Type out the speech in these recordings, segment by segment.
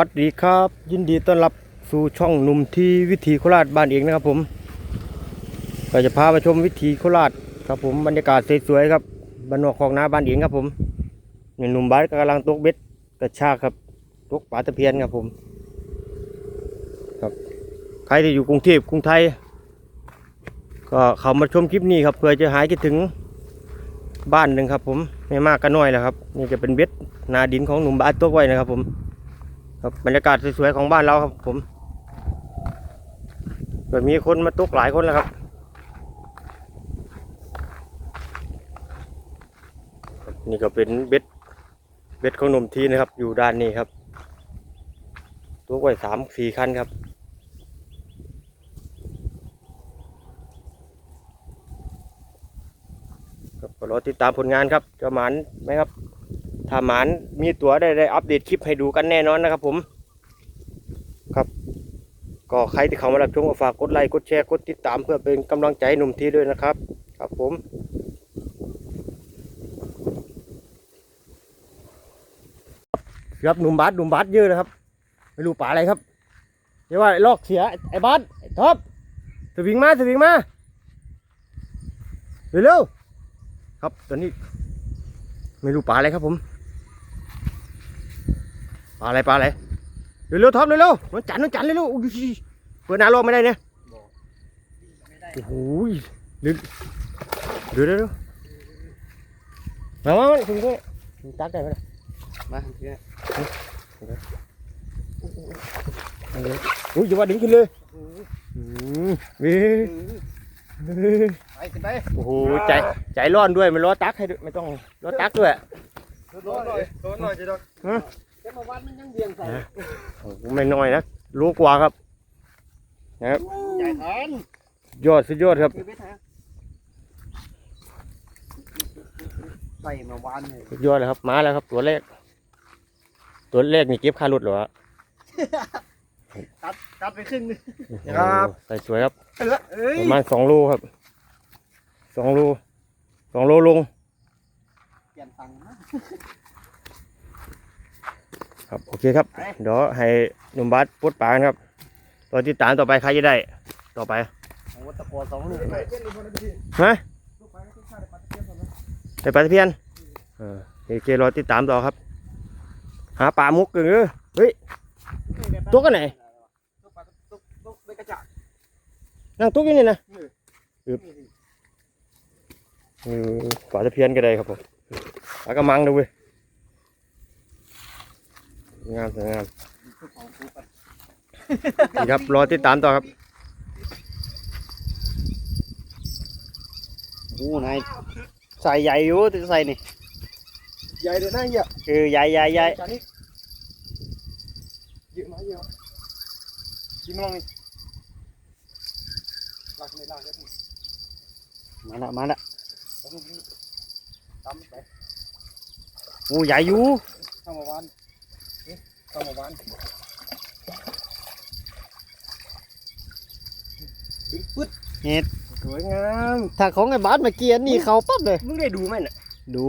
สวัสดีครับ ยินดีต้อนรับสู่ช่องหนุ่มที่วิถีโคราชบ้านเองนะครับ ผมก็จะพามาชมวิถีโคราชครับผมบรรยากาศสวยๆครับบ้านนอกของนาบ้านเองครับผมหนุ่มบ้านก็กำลังตกเบ็ดกระชากครับตกปลาตะเพียนครับผม ครับใครที่อยู่กรุงเทพกรุงไทย ก็เข้ามาชมคลิปนี้ครับเพื่อจะหายคิดถึงบ้านหนึ่งครับผมไม่มากก็น้อยแหละครับ นี่จะเป็นเบ็ดนาดินของหนุ่มบ้านตกไว้นะครับผม ครับบรรยากาศสวยๆของบ้านเราครับ ผมก็มีคนมาตุกหลายคนแล้วครับนี่ก็เป็นเบ็ดเบ็ดของหนุ่มทีนะครับ อยู่ด้านนี้ครับตกไว้สามสี่คันครับ ครับรอติดตามผลงานครับจะหมานไหมครับ ถ้าหมานมีตัวได้ได้อัปเดตคลิปให้ดูกันแน่นอนนะครับผม ครับ ก็ใครที่เข้ามารับชมก็ฝากกดไลค์กดแชร์กดติดตามเพื่อเป็นกำลังใจหนุ่มทีด้วยนะครับ ครับผมครับหนุ่มบาสหนุ่มบาสเยอะนะครับ ไม่รู้ป่าอะไรครับ เดี๋ยวว่าไอ้ลอกเสียไอ้บาสไอ้ท็อปสวิงมาสวิงมาเร็วๆครับตอนนี้ ไม่รู้ปลาอะไรครับผม ปลาอะไรปลาอะไรเร็วๆท็อปเร็วๆมันจันมันจันเร็วๆอุ้ยเปิดหน้าลอกไม่ได้เนี่ยโอ้โหเร็วเร็วเร็วเร็วมามามาถึงตรงนี้ตักได้ไหมล่ะมาเนี่ยเอาเลยอุ้ยอย่าว่าดึงขึ้นเลยอืมเว้ยเว้ยไปขึ้นไปโอ้โหใจใจร้อนด้วยมันร้อนตักให้ด้วยไม่ต้องร้อนตักด้วยโดนหน่อยโดนหน่อยจะโดน ฮะแค่มาวันมันยังเบี่ยงใส่โอ้โหไม่น้อยนะรู้กว่าครับ นะครับใหญ่แทนยอดสุดยอดครับ คือไปแทนใส่มาวันเลยสุดยอดเลยครับ มาแล้วครับ ตัวแรก ตัวแรกนี่เก็บค่ารถเหรอฮะตัดตัดไปครึ่งนึงโอ้โหครับใส่สวยครับ เออเอ้ยประมาณสองโลครับ สองโลสองโลลง เปลี่ยนตังค์นะ ครับโอเคครับ เดี๋ยวให้หนุ่มบาสปลดปากันครับตอนที่ตามต่อไปใครจะได้ ต่อไปโอตะโกสองลูกฮะไปปลาตะเพียนเออโอเครอติดตามต่อครับ หาปลามุกกันเออเฮ้ยตัวกันไหนตุ๊กปลาตุ๊กระจักนั่งตุ๊กอยู่นี่นะอือปลาตะเพียนก็ได้ครับผมปลากระมังดูเว้ย งามสวยงามนี่ครับรอติดตามต่อครับโอ้นายใส่ใหญ่อยู่แต่ใส่นี่ใหญ่เลยนะเหี้ยเออใหญ่ใหญ่ใหญ่จานนี้เยอะมากเยอะกินมาลองนี่ลากไม่ลากได้มาละมาละตำไปโอ้ใหญ่อยู่เข้ามาวาน นี่เข้ามาวานดึงปึ๊ดสวยงามถ้าของไอ้บาสมาเกียนนี่เขาปั๊บเลย มึงได้ดูไหมน่ะ ดู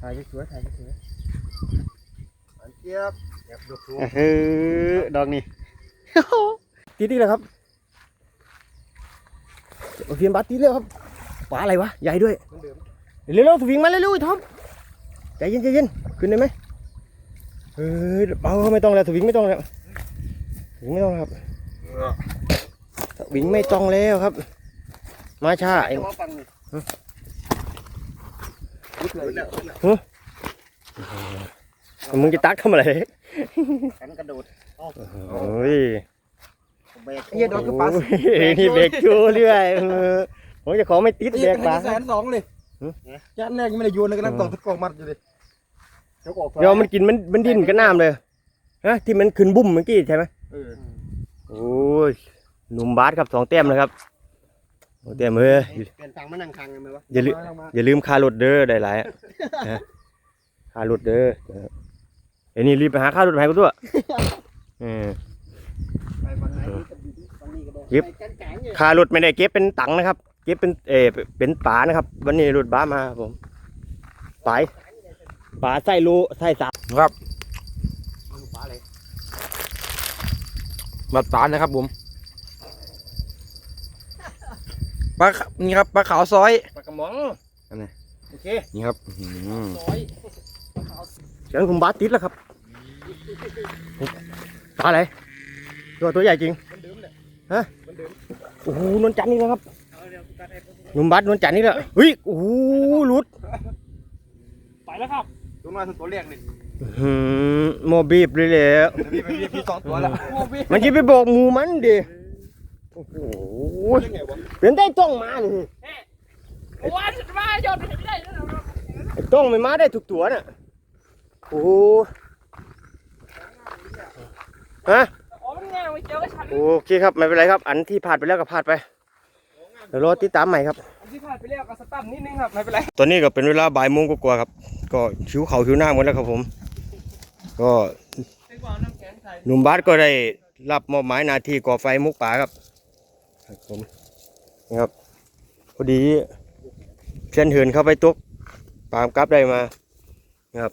ถ่ายสวยถ่ายสวยอันเจี๊ยบเดี๋ยวยกสูงเออดอกนี่ ตีดีเลยครับ โอเคบัตตีเร็วครับปลาอะไรวะใหญ่ด้วยเหมือนเดิมเร็วๆสวิงมาเร็วๆไอ้ท็อปใจเย็นใจเย็นขึ้นได้ไหมเออเอาไม่ต้องแล้วสวิงไม่ต้องแล้วสวิงไม่ต้องแล้วครับสวิงไม่ต้องแล้วครับ มาช้าไอ้จะมาฟังนี่ลึกเลยมึงจะตักทำอะไรขันกระโดดโอ้ย เบรกเฮียโดนคือปลาโอ้ยนี่เบรกชูเรื่อยเออผมจะขอไม่ติดเบรกปลาแสนสองเลยยันแรกยังไม่ได้โยนเลยก็นั่งกองทุกกองมัดอยู่เลยยกออกเดี๋ยวมันกินมันมันดิ้นก็น้ำเลยฮะที่มันขึ้นบุ้มเมื่อกี้ใช่ไหมเออโอ้ยหนุ่มบาสครับสองแต้มเลยครับสองแต้มเฮ้ยเปลี่ยนตังค์มานั่งคังกันไหมวะอย่าลืมอย่าลืมค่ารถเด้อได้หลายอะฮะค่ารถเด้อเอ้ยนี่รีบไปหาค่ารถให้กูตัวเออ เก็บกันแกงอยู่ค่ารถไม่ได้เก็บเป็นตังค์นะครับ เก็บเป็นเออเป็นป๋านะครับ วันนี้รถบ้ามาครับผมป๋ายป๋าใส่รูใส่สามครับมันปลาอะไรมาตานนะครับผมปลาขนี่ครับปลาขาวซอยปลากระมองอันไหนโอเคนี่ครับอื้อหือซอยเสียงผมบาสติดแล้วครับปลาอะไรตัวตัวใหญ่จริงมันดื่มเนี่ยฮะมันดื่ม โอ้โหนวลจันทร์นี่นะครับเอาเดี๋ยวกูตัดให้ผมหนุ่มบัสนวลจันทร์นี่แหละเฮ้ยโอ้โหหลุดไปแล้วครับตัวน้อยสุดตัวเรียกนี่อื้อหือโมบีบเลยแหละพี่พี่พี่สองตัวแล้วโอ้พี่มันจะไปบอกหมูมันดิโอ้โหยังไงวะเป็นได้ต้องมาเลยวันมายอดไม่ได้แล้วไอ้ต้องไม่มาได้ทุกตัวน่ะโอ้โหฮะอ๋อมันง่าย ไม่เจอกับฉันโอเคครับไม่เป็นไรครับ อันที่ผ่านไปแล้วก็ผ่านไปเดี๋ยวรอติดตามใหม่ครับ อันที่ผ่านไปแล้วก็สตัมนิดนึงครับไม่เป็นไรตอนนี้ก็เป็นเวลาบ่ายโมงกว่าๆครับ ก็ชิวเขาชิวหน้าหมดแล้วครับผม ก็เป็นกว่าน้ำแข็งใส่หนุ่มบาสก็ได้รับมอบหมายหนาทีก่อไฟมุกป่าครับครับผมนะครับพอดีเพื่อนเหินเข้าไปตุกตามกลับได้มานะครับ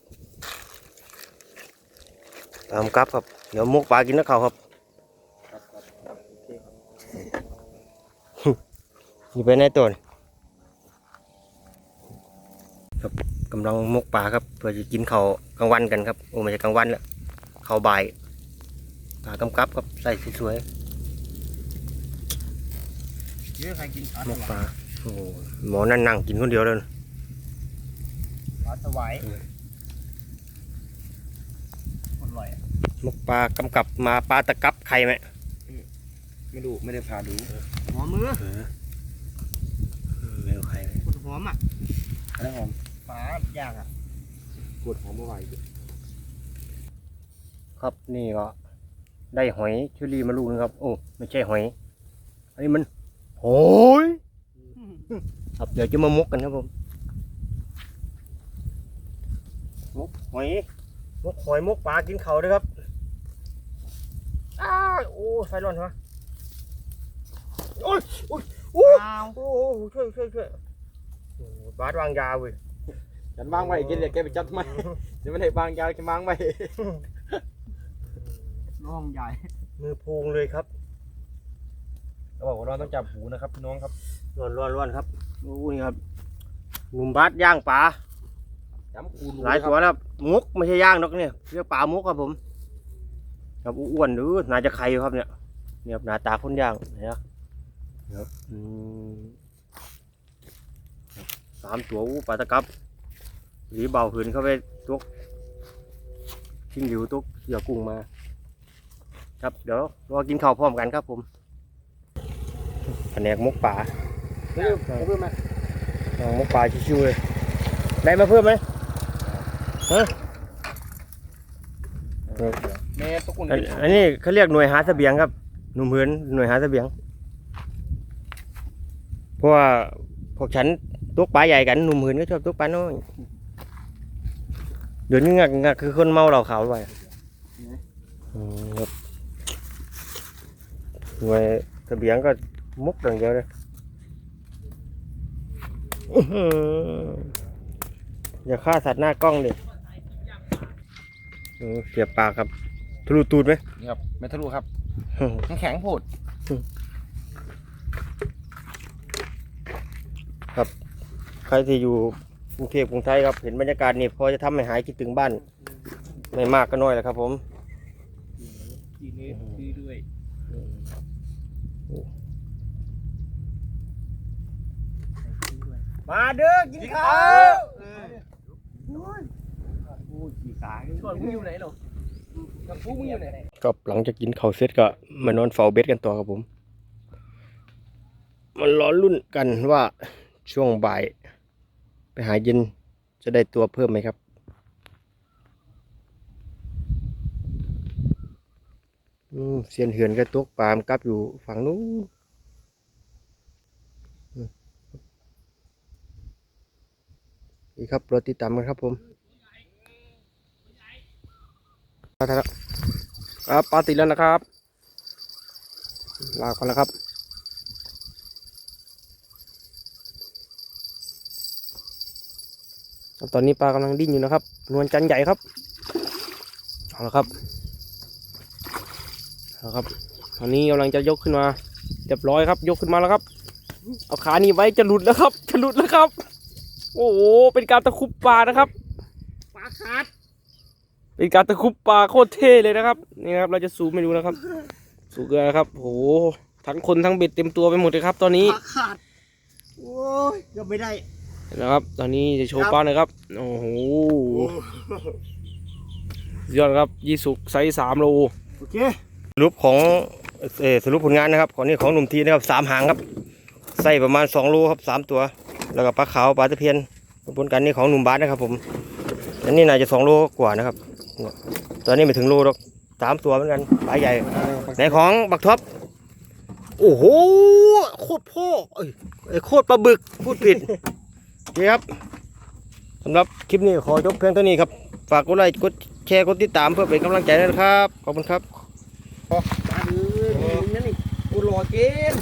ตามกลับครับเดี๋ยวมุกป่ากินนักเขาวครับ นี่ไปไหนตัวนี่ครับกำลังมุกป่าครับเพื่อจะกินเขาวกลางวันกันครับโอ้ไม่ใช่กลางวันแล้วเขาวบ่ายปลากำกับครับใส่สวยเยอะใครกินปลาๆหมกปลาโอ้โหหมอนั่นนั่งกินคนเดียวเลยนะปลาสวายอร่อยหมกปลากำกับมาปลาตะกับไข่ไหม ไม่ดูไม่ได้พาดูหัวมือไม่เอาไข่ไหมขุดหอมอะอะไรหอมปลาย่างอะกดหอมเมื่อไหร่ครับนี่ก็ได้หอยเชอรี่มาลูกนึงครับ โอ้ไม่ใช่หอย อันนี้มันโหยครับเดี๋ยวจะมามกกันครับผมมกหอยมกหอยมกปลากินเขาด้วยครับอ้าวโอ้ไฟร้อนใช่ไหม โอ้ยโอ้ยโอ้ยอ้าว โอ้โหช่วยช่วยช่วยโอ้โหบาสวางยาเว้ยฉันวางไว้กินเลยแกไปจับทำไมเดี๋ยวมันให้วางยาวแกวางไว้ร่องใหญ่มือพูงเลยครับเขาบอกว่าเราต้องจับหูนะครับพี่น้องครับร้อนร้อนร้อนครับโอ้นี่ครับหนุ่มบาสย่างปลาจับคูณหลายตัวแล้วครับมุกไม่ใช่ย่างนกเนี่ยเรียกปลามุกครับผมครับอ้วนๆหรือน่าจะไข่อยู่ครับเนี่ยเนี่ยครับหน้าตาคนย่างเห็นไหม ครับอืมสามตัวอู้ปลาตะกับหรือเบาหืนเข้าไปตุกทิ้งหลิวตุกเหยื่อกุ้งมา ครับเดี๋ยวรอกินข้าวพร้อมกันครับผมแผนกมุกป่าเพิ่มเพิ่มไหมเอามุกป่าชิวๆเลยได้มาเพิ่มไหมฮะแม่ตะกุนอันอันนี้เขาเรียกหน่วยหาเสบียงครับ หนุ่มเหินหน่วยหาเสบียง เพราะว่าพวกฉันตกปลาใหญ่กันหนุ่มเหินก็ชอบตกปลาน้อยเดี๋ยวนี้งักงักคือคนเมาเหล้าขาวไปอืมครับหน่วยเสบียงก็มุกอย่างเดียวเลยอื้อหืออย่าฆ่าสัตว์หน้ากล้องดิเออเสียบปากครับ ทะลุตูดไหมนี่ครับ ไม่ทะลุครับมันแข็งโผด ใครที่อยู่กรุงเทพกรุงไทยครับ เห็นบรรยากาศนี่พอจะทำให้หายคิดถึงบ้าน ไม่มากก็น้อยแหละครับ ผมดีนี้ดีด้วยมาเด้อกินข้าวพูดกี่สายก่อนมึงอยู่ไหนหรอกับพูมึงอยู่ไหนก็หลังจากกินข้าวเสร็จก็มานอนเฝ้าเบ็ดกันต่อครับผม มันร้อนรุ่นกันว่า ช่วงบ่าย ไปหาเย็นจะได้ตัวเพิ่มไหมครับ เสียนเหือนกระตุกปลามกับอยู่ฝั่งนู้นนี่ครับรถติดตามกันครับผมมาแล้วครับปลาติดแล้วนะครับ ลากกันแล้วครับ ครับ ตอนนี้ปลากำลังดิ้นอยู่นะครับนวลจันทร์ใหญ่ครับเอาละครับเอาละครับ ตอนนี้กำลังจะยกขึ้นมาเรียบร้อยครับ ยกขึ้นมาแล้วครับ เอาขาหนีบไว้จะหลุดแล้วครับจะหลุดแล้วครับ โอ้โหเป็นการตะครุบปลานะครับปลาขาดเป็นการตะครุบปลาโคตรเท่เลยนะครับนี่นะครับเราจะซูมให้ดูนะครับ สูเกลือนะครับโอ้โหทั้งคนทั้งเบ็ดเต็มตัวไปหมดเลยครับ ตอนนี้ปลาขาดโอ้ยก็ไม่ได้เห็ นะครับ ตอนนี้จะโชว์ปลาหน่อยครับโอ้โหสุดยอดครับยี่สุกไซส์สามโลโอเคสรุปของเออสรุปผลงานนะครับของนี่ของหนุ่มทีนะครับสามหางครับใส่ประมาณสองโลครับสามตัว แล้วก็ปลาขาวปลาตะเพียนผลกันนี่ของหนุ่มบาสนะครับ ผมอันนี้น่าจะสองโลกว่านะครับเนี่ยตอนนี้ไม่ถึงโลหรอกสามตัวเหมือนกันปลาใหญ่ในของบักท็อปโอ้โหโคตรพ่อเอ้ยเอ้ยโคตรปลาบึกพูดผิด ดีครับสำหรับคลิปนี้ขอจบเพียงเท่านี้ครับ ฝากกดไลค์กดแชร์กดติดตามเพื่อเป็นกำลังใจด้วยนะครับ ขอบคุณครับปลาเอ้ยนี่นี่กูรอกิน